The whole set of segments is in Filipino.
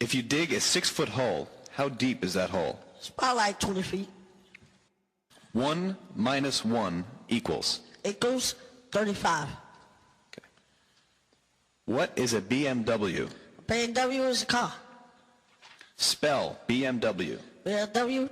If you dig a six foot hole, how deep is that hole? It's about like 20 feet. 1 minus 1 equals. It goes 35. What is a BMW? BMW is a car. Spell BMW. BMW.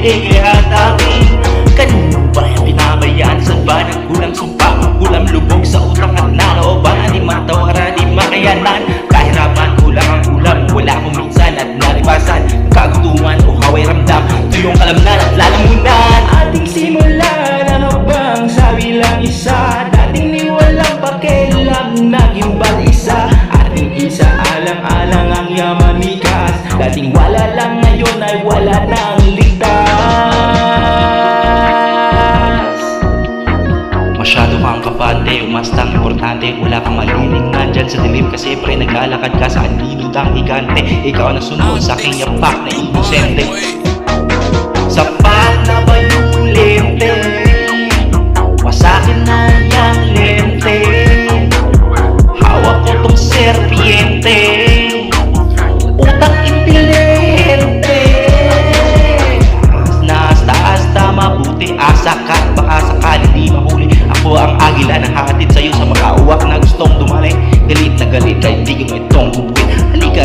Liig at akin Kanino ba yung pinabayaan? Saan ba nagkulang sumpa? Kulang lubog sa utang at nalooban Di matawara, di makayanan. Kahirapan, kulang ang ulam Wala akong minsan at nalipasan. Kagutuman o haway ramdam. Ito yung kalamnan at lalamunan yamanikas Dating wala lang ngayon ay wala nang ligtas. Masyado kang kapante, umastang importante. Wala kang maliling nandyan sa dilim. Kasi pre naglalakad ka sa anilod ang higante. Ikaw ang nasunod sa aking yapak na inosente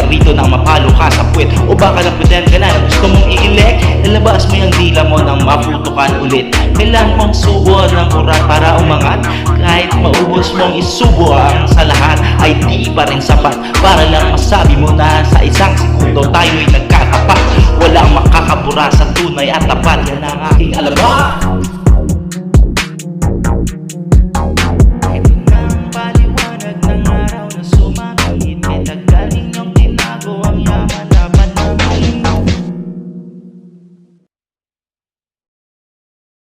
Halika rito na mapalo ka sa puwet. O baka lang pretend ka na na gusto mong i-elect. Lalabas mo yung dila mo nang maputukan ulit. Kailan mong subo ng urat para umangat. Kahit maubos mong isubo ang sa lahat Ay di pa rin sapat. Para lang masabi mo na sa isang segundo Tayo'y nagkatapat. Walang makakabura sa tunay at tapat. Yan ang aking alamat